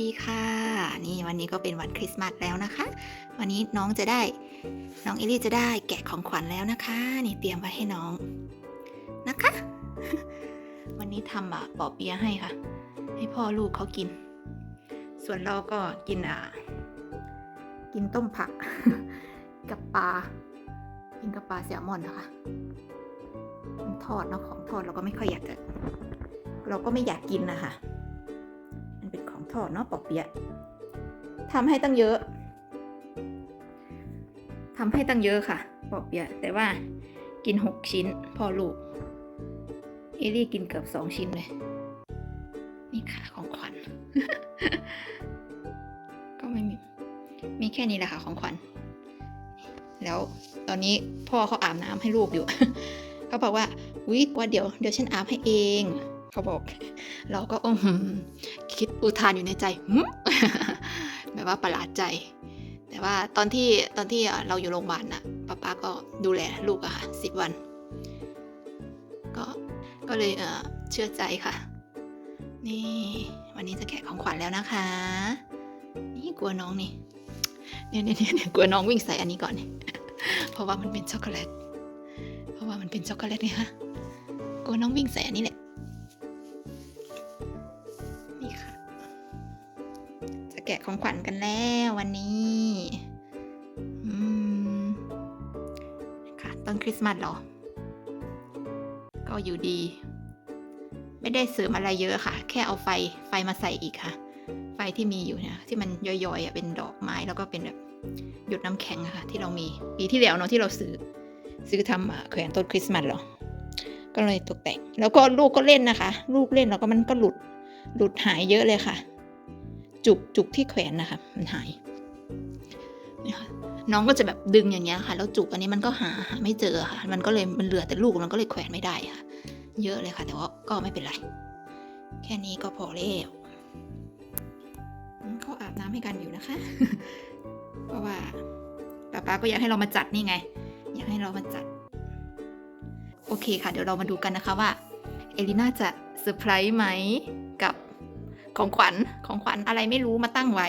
ดีค่ะ นี่วันนี้ก็เป็นวันคริสต์มาสแล้วนะคะ วันนี้น้องจะได้ น้องเอลี่จะได้แกะของขวัญแล้วนะคะ นี่เตรียมไว้ให้น้องนะคะ วันนี้ทำอะปอเปียะให้ค่ะ ให้พ่อลูกเขากิน ส่วนเราก็กินอะ กินต้มผัก กับปลากินกับปลาแซลมอนนะคะทอดเนาะของทอดเราก็ไม่ค่อยอยากจะ เราก็ไม่อยากกินนะคะ ทอดเนาะปอเปียะทำให้ตั้งเยอะทำให้ตั้งเยอะค่ะปอเปียะแต่ว่ากินหกชิ้นพ่อลูก เอลี่กินเกือบสองชิ้นเลย นี่ค่ะของขวัญ ก็ไม่มี มีแค่นี้แหละค่ะของขวัญ แล้วตอนนี้พ่อเขาอาบน้ำให้ลูกอยู่ เขาบอกว่าวิว่าเดี๋ยวเดี๋ยวฉันอาบให้เอง เขาบอก เราก็อืมคิดอุทานอยู่ในใจแบบว่าประหลาดใจ แต่ว่าตอนที่ตอนที่เราอยู่โรงพยาบาลน่ะป้าป้าก็ดูแลลูกอะค่ะสิบวัน ก็ก็เลยเอเชื่อใจค่ะ นี่วันนี้จะแกะของขวัญแล้วนะคะ นี่กลัวน้องนี่เนี่ยเนี่ยเนี่ยกลัวน้องวิ่งใส่อันนี้ก่อน เพราะว่ามันเป็นช็อกโกแลต เพราะว่ามันเป็นช็อกโกแลตไงคะกลัวน้องวิ่งใส่อันนี้แหละ กะของขวัญกันแล้ววันนี้ค่ะต้นคริสต์มาสหรอ ก็อยู่ดี ไม่ได้เสริมอะไรเยอะค่ะ แค่เอาไฟไฟมาใส่อีกค่ะ ไฟที่มีอยู่เนี่ยที่มันย่อยๆเป็นดอกไม้แล้วก็เป็นแบบหยดน้ำแข็งค่ะ ที่เรามีปีที่แล้วเนาะที่เราซื้อซื้อทำแขวนต้นคริสต์มาสหรอ ก็เลยตกแต่ง แล้วก็ลูกก็เล่นนะคะ ลูกเล่นแล้วก็มันก็หลุดหลุดหายเยอะเลยค่ะ จุกจุกที่แขวนนะคะมันหายนะคะน้องก็จะแบบดึงอย่างเงี้ยค่ะ แล้วจุกอันนี้มันก็หาหาไม่เจอค่ะ มันก็เลยมันเหลือแต่ลูกมันก็เลยแขวนไม่ได้ค่ะ เยอะเลยค่ะ แต่ว่าก็ไม่เป็นไร แค่นี้ก็พอแล้วเขาอาบน้ำให้กันอยู่นะคะ เพราะว่าป้าป๊าก็อยากให้เรามาจัดนี่ไง อยากให้เรามาจัด โอเคค่ะ เดี๋ยวเรามาดูกันนะคะว่า เอลิน่าจะเซอร์ไพรส์ไหมกับ ของขวัญของขวัญอะไรไม่รู้มาตั้งไว้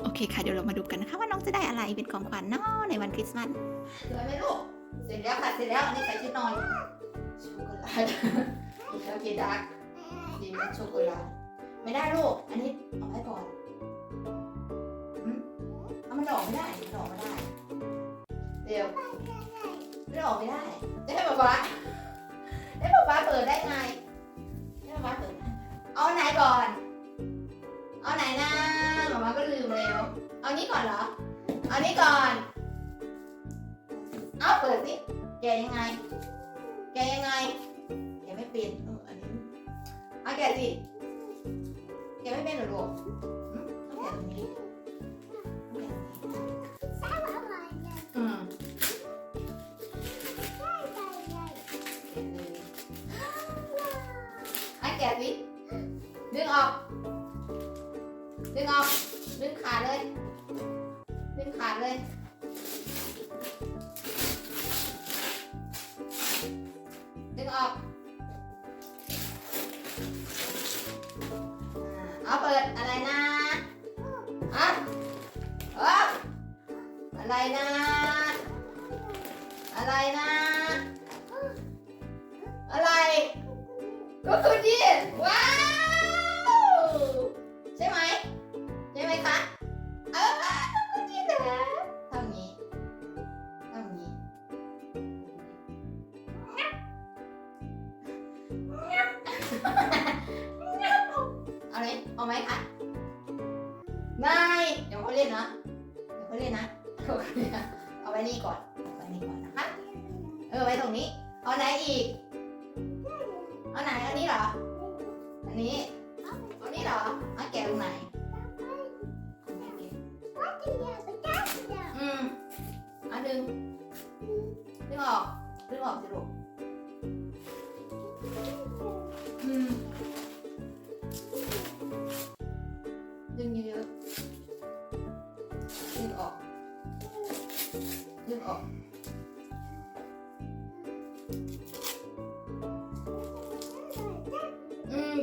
โอเคค่ะเดี๋ยวเรามาดูกันนะคะว่าน้องจะได้อะไรเป็นของขวัญเนาะในวันคริสต์มาสสวยไหมลูกเสร็จแล้วค่ะเสร็จแล้วนนี้ใส่ชุดนอนช็อกโกแลตอีกแล้วเกดักดีมันช็อกโกแลตไม่ได้ลูกอันนี้เอาไว้ก่อนเอามันออกไม่ได้มันออกไม่ได้เดี๋ยวมันออกไม่ได้จะให้ป๊าป๊าให้ป๊าป๊าเปิดได้ไงให้ป๊าป๊าเปิดได้ เอาไหนก่อน เอาไหนนะหมามาก็ลืมแล้ว เอานี้ก่อนเหรอ เอานี้ก่อน เอาเปิดสิแกะยังไง แกะยังไงแกะไม่เป็นเอออันนี้เอาแกะสิแกะไม่เป็นเหรอลูก งออก ดึงขาดเลย ดึงขาดเลย ดึงออกอ่าเอาเปิดอะไรนะอะเอออะไรนะ อะไรนะ อะไร ก็คือดี เอาไหมคะไม่ เดี๋ยวเขาเล่นนะ เดี๋ยวเขาเล่นนะเขาเล่นนะเอาไว้นี่ก่อนเอาไว้นี่ก่อนนะคะ เออไว้ตรงนี้ เอาไหนอีก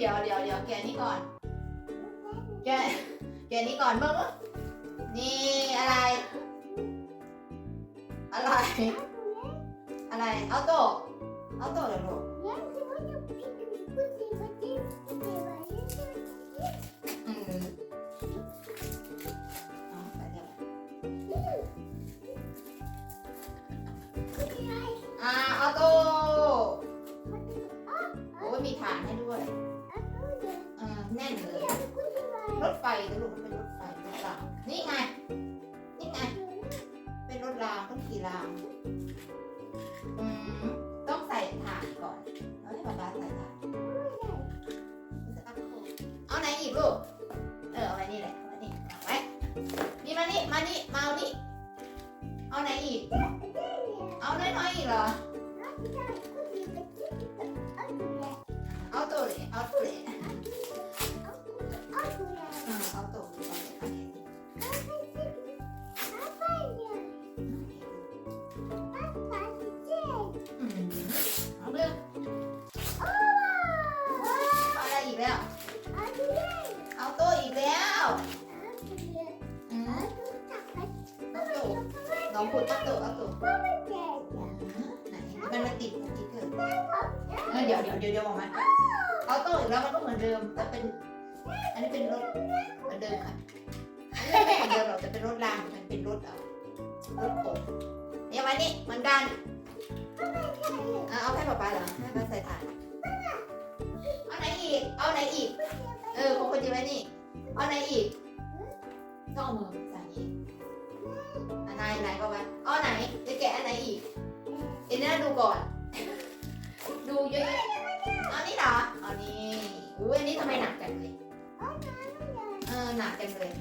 เดี๋ยวเดี๋ยวเดี๋ยวแกะนี่ก่อน แกแกนี่ก่อนเมื่อนี่อะไร มาเอานี่เอาไหนอีก เอาน้อยๆอีกเหรอ เอาตัวเลยเอาตัวเลย น้องพูดเอาตัวเอาตัวไหนมันมาติดสติ๊กเกอร์เออเดี๋ยวเดี๋ยวเดี๋ยวเดี๋ยวบอกมันเอาตัวอีกแล้วมันก็เหมือนเดิมแต่เป็น อันนี้เป็นรถเหมือนเดิมค่ะอันนี้ไม่เหมือนเดิมหรอกแต่เป็นรถรางมันเป็นรถเอ่อรถขนเนี่ยวันนี้เหมือนกันอะเอาให้ป๊าป๊าเหรอให้ป๊าใส่ถ่านเอาไหนอีก เอาไหนอีก เออของคนจีไว้นี่ เอาไหนอีกต้องเอามือใส่อีก อันไหนไหนก็ไว้เอาไหน จะแกะอันไหนอีกเอ็นน่าดูก่อน ดูเยอะๆเอานี่เหรอเอานี่อุ้ยอันนี้ทำไมหนักจังเลยเออหนักจังเลย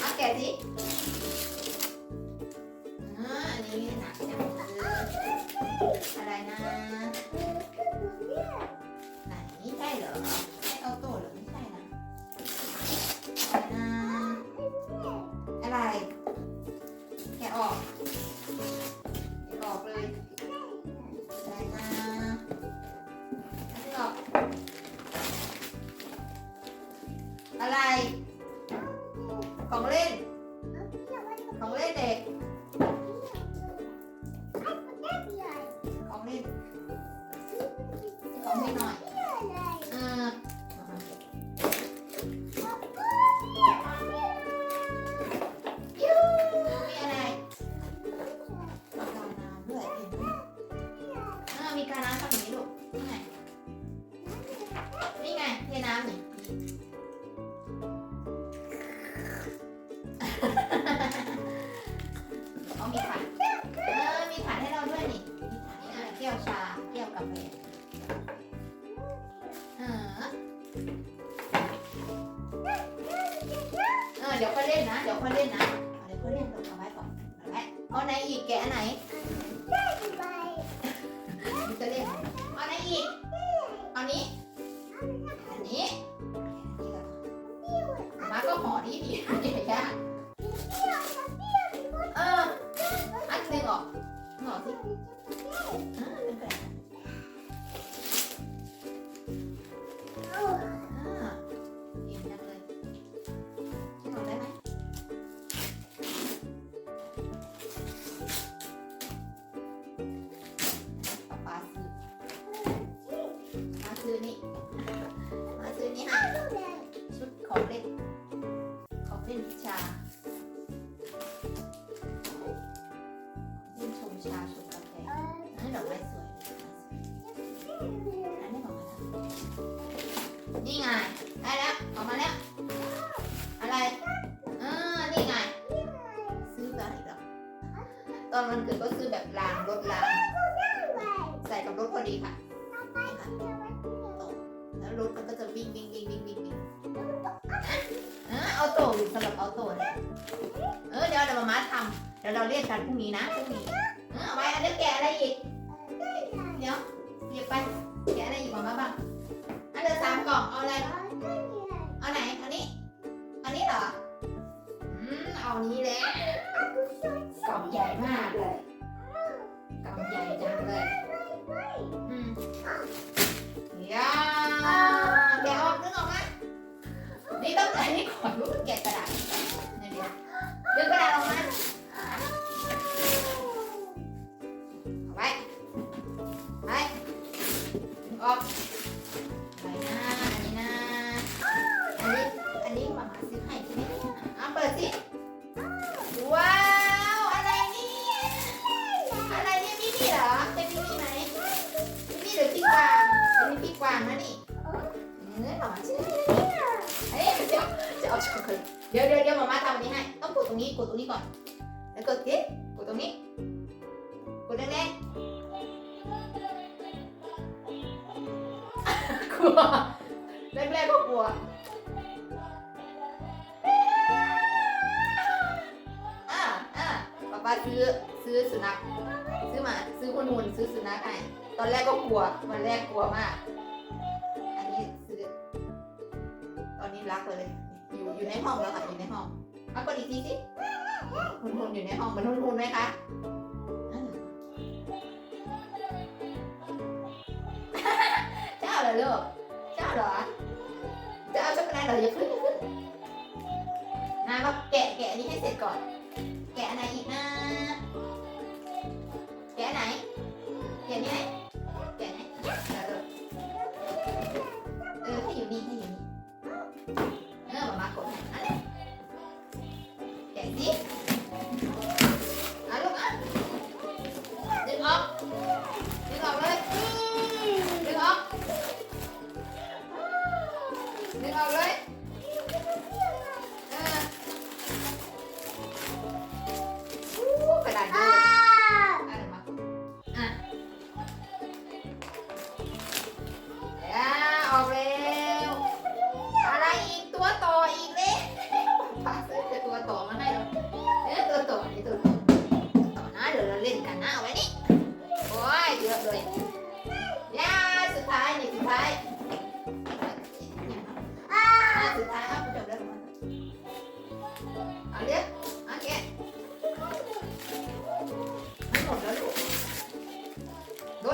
เอาแกะสิอ่าอันนี้หนักจังเลยอะไรนะไหนใช่เหรอ แก็ห่อ เกิดก็ซื้อแบบรางรถรางใส่กับรถพอดีค่ะตกแล้วรถมันก็จะวิ่งวิ่งวิ่งวิ่งวิ่งวิ่งเออเอาโต้อยู่สำหรับเอาโต้เนี่ยเออเดี๋ยวเดี๋ยวมามาทำเดี๋ยวเราเรียกกันพรุ่งนี้นะพรุ่งนี้เออเอาไว้อันนี้แกะอะไรอีกเดี๋ยวหยิบไปแกะอะไรอีกมามาบ้างอันเดียวสามกล่องเอาอะไรเอาไหนอานี้เอานี้เหรออืมเอานี้แหละ ดอันนี้ก่อนลูกเก็บกระดาษเดี๋ยวดึงกระดาษออกมาเอาไว้ไว้ดึงออกไปนะอันนี้นะอันนี้อันนี้มาหาซื้อให้ใช่ไหมเอาเปิดสิว้าวอะไรนี่อะไรนี่ยพี่พี่เหรอเป็นพี่พี่ไหมพี่พี่หรือพี่กวางเป็นพี่กวางนะนี่เออหล่อชื่อ ช็อกโกแลตเดี๋ยวเดี๋ยวเดี๋ยวมามาทำอันนี้ให้ ต้องกดตรงนี้ กดตรงนี้ก่อน แล้วกดสิกดตรงนี้ กดแรงๆกลัวแรกๆก็กลัวอ่าอ่าป๊าป๊าซื้อซื้อสุนัข ซื้อหมา ซื้อคนหุ่นซื้อสุนัขให้ ตอนแรกก็กลัว วันแรกกลัวมาก อยู่ในห้องแล้วค่ะอยู่ในห้องเอากดอีกทีสิหุ่นหุ่นอยู่ในห้องมันหุ่นหุ่นไหมคะเจ้าเหรอลูกเจ้าเหรอจะเอาช็อกโกแลตเหรออย่าขึ้นอย่าขึ้นนามาแกะแกะนี้ให้เสร็จก่อน แกะอันไหนอีกนะแกะไหนแกะนี่ไหม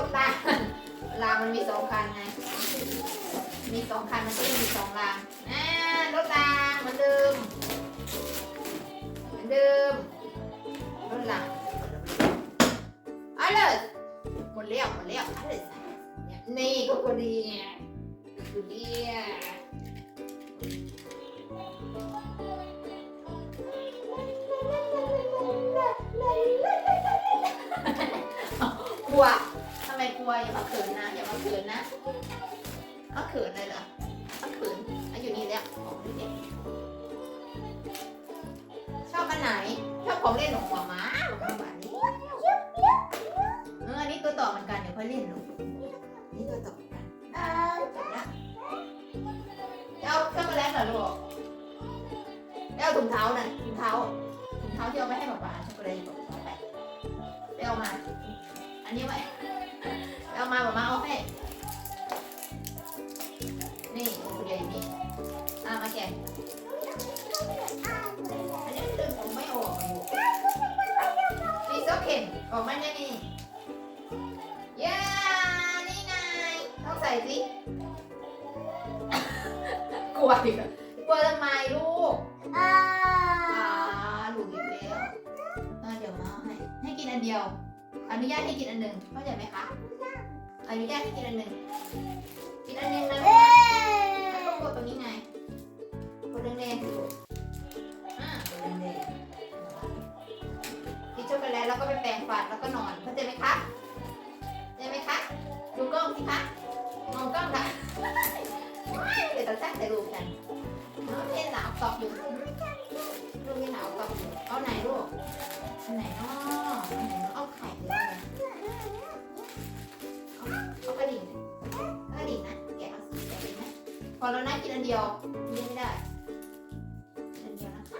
ถรางรางมันมีสองคันไง มีสองคันมันก็เลยมีสองรางอ่ารถรางเหมือนเดิม เหมือนเดิม รถรางเอาเลยหมดแล้วหมดแล้วเอาเลยนี่ก็พอดีดูดีอะกลัว ไมกลัวอย่ามาเขินนะอย่ามาเขินนะเอาเขินเลยเหรอเอาเขินอาอยู่นี่แล้วของนี่เด็กชอบอันไหนชอบของเล่นของหัวม้าหรือของหมานี่เอออันนี้ตัวต่อเหมือนกันเดี๋ยวค่อยเล่นลูกนี่ตัวต่อเหมือนกันอ่าจบละจะเอาช็อกโกแลตเหรอลูกแล้วเอาถุงเท้าน่ะถุงเท้าถุงเท้าที่เอาไปให้ป๊าป๊าช็อกโกแลตอยู่ป๊าป๊าไปไปเอามาอันนี้ไว้ มาป๊ามาเอาให้ นี่คุณยายนี่อะมาแกะอันนี้ดึงผมไม่ออกอยู่นี่ซอกเข็นออกมาแน่นี่ย่านี่ไงต้องใส่สิ กลัวอีกอะกลัวทำไมลูกอ่าหลูกอีกแล้วอ่าเดี๋ยวมาให้ ให้กินอันเดียว อนุญาตให้กินอันหนึ่งเข้าใจไหมคะ อนุญาตให้กินอันหนึ่งกินอันหนึ่งนะแล้วก็กดตรงนี้ไงกดแดงๆสิลูกอ่ากดแดงๆกินช็อกโกแลตแล้วก็ไปแปรงฟันแล้วก็นอนเข้าใจไหมคะเข้าใจไหมคะดูกล้องสิคะมองกล้องค่ะเดี๋ยวเราแทรกแต่รูปกันน้องเล่นหนาวตอบอยู่ลูกเล่นหนาวตอบอยู่เอาไหนลูกเอาไหนเนาะ พอเรานั่งกินอันเดียวกินไม่ได้กินอันเดียวนะคะ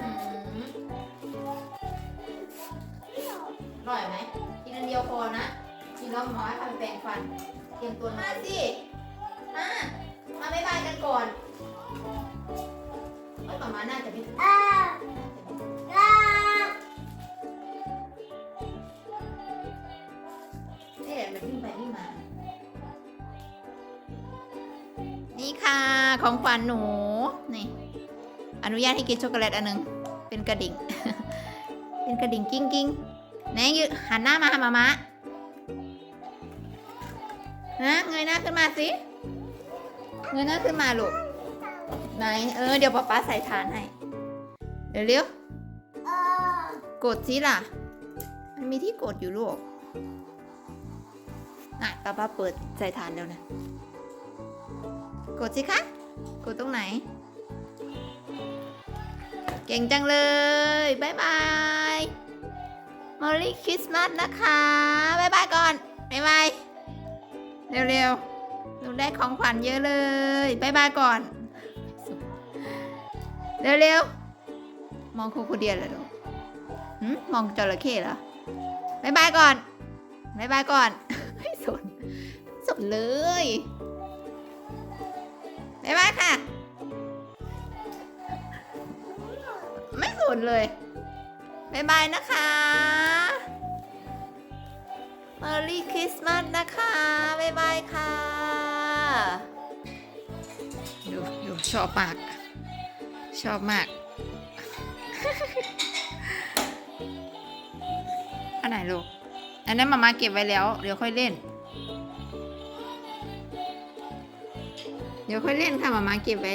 อืมอร่อยไหมกินอันเดียวพอนะกินแล้วหมอให้พาไปแปรงฟันเตรียมตัวมาสิมามาไม่บายกันก่อนเอ้ยหมามาน่าจะไม่่ะของขวัญหนูนี่อนุญาตให้กินช็อกโกแลตอันหนึงเป็นกระดิ่ง เป็นกระดิ่งกิ้งกิ้งไหนยืหันหน้ามาหามามานะเงยหน้าขึ้นมาสิเงยหน้าขึ้นมาลูกไหนเออเดี๋ยวป๊าป๊าใส่ทานให้เดี๋ยวเร็วกดสิล่ะ มันมีที่กดอยู่ลูกอะป้าป้าเปิดใส่ฐานเดี๋ยวนะ กดสิคะ กดตรงไหน เก่งจังเลยบายบายมอรี่คริสต์มาสนะคะบายบายก่อนบายบายเร็วๆ หนูได้ของขวัญเยอะเลยบายบายก่อน เร็วๆ มองโคโคเดียนเหรอลูกมองจระเข้เหรอบายบายก่อนบายบายก่อนไม่สนสนเลย บายบายค่ะ ไม่สนเลยบายบายนะคะม r รี่คริสต์มาสนะคะบายบายค่ะ ดูดูชอบมาก ชอบมาก อันไหนลูก อันนั้นมามาเก็บไว้แล้ว เดี๋ยวค่อยเล่น เดี๋ยวค่อยเล่นค่ะมามาเก็บไว้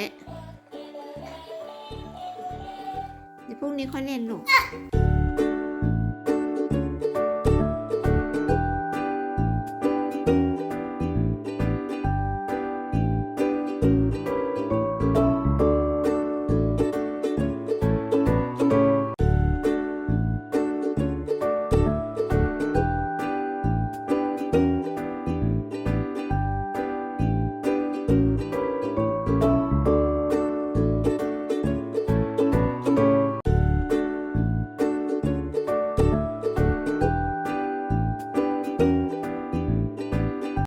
เดี๋ยวพรุ่งนี้ค่อยเล่นลูก